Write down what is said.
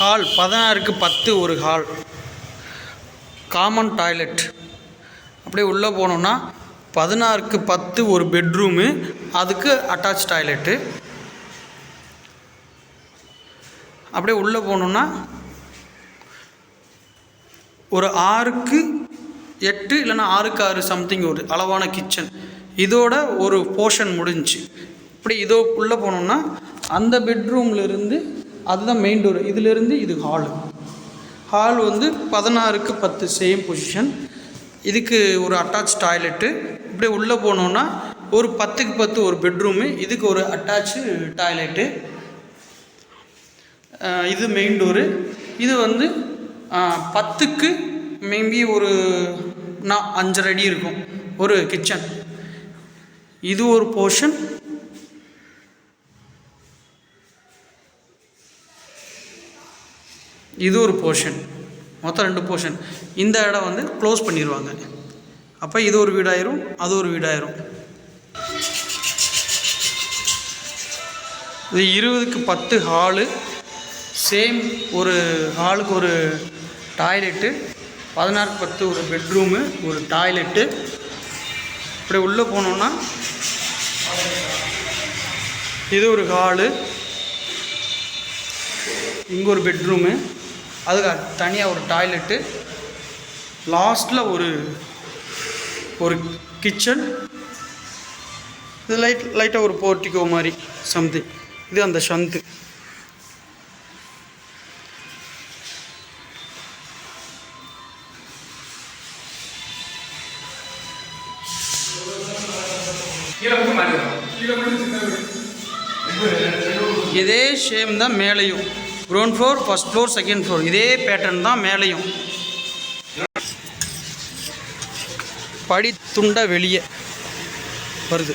Hall பதினாறுக்கு பத்து ஒரு ஹால் காமன் டாய்லெட் அப்படியே உள்ளே போனோம்னா பதினாறுக்கு பத்து ஒரு பெட்ரூமு அதுக்கு அட்டாச் டாய்லெட்டு அப்படியே உள்ளே போனோம்னா ஒரு ஆறுக்கு எட்டு இல்லைன்னா ஆறுக்கு ஆறு சம்திங் ஒரு அளவான கிச்சன் இதோட ஒரு போர்ஷன் முடிஞ்சு இப்படி இதோ உள்ளே போனோம்னா அந்த பெட்ரூம்லேருந்து இருந்து அதுதான் மெயின் டோர் இதிலிருந்து இது ஹாலு ஹால் வந்து பதினாறுக்கு பத்து சேம் பொசிஷன் இதுக்கு ஒரு அட்டாச் டாய்லெட்டு இப்படியே உள்ளே போனோன்னா ஒரு பத்துக்கு பத்து ஒரு பெட்ரூமு இதுக்கு ஒரு அட்டாச்சு டாய்லெட்டு இது மெயின் டோரு இது வந்து பத்துக்கு மேபி ஒரு நான் அஞ்சரை அடி இருக்கும். ஒரு கிச்சன் இது ஒரு போர்ஷன் இது ஒரு போர்ஷன் மொத்தம் ரெண்டு போர்ஷன் இந்த இடம் வந்து க்ளோஸ் பண்ணிடுவாங்க அப்போ இது ஒரு வீடாயிரும் அது ஒரு வீடாயிரும். இது இருபதுக்கு பத்து ஹாலு சேம் ஒரு ஹாலுக்கு ஒரு டாய்லெட்டு பதினாறுக்கு பத்து ஒரு பெட்ரூமு ஒரு டாய்லெட்டு இப்படி உள்ளே போனோன்னா இது ஒரு ஹாலு இங்கே ஒரு பெட்ரூமு அதுக்கு தனியாக ஒரு டாய்லெட்டு. லாஸ்ட்டில் ஒரு ஒரு கிச்சன். இது லைட் லைட்டாக ஒரு போர்ட்டிகோ மாதிரி சம்திங் இது அந்த வீடு. இதே ஷேம் தான் மேலேயும். Ground floor first floor second floor இதே பேட்டர்ன் தான் மேலேயும். படித்துண்ட வெளியே வருது.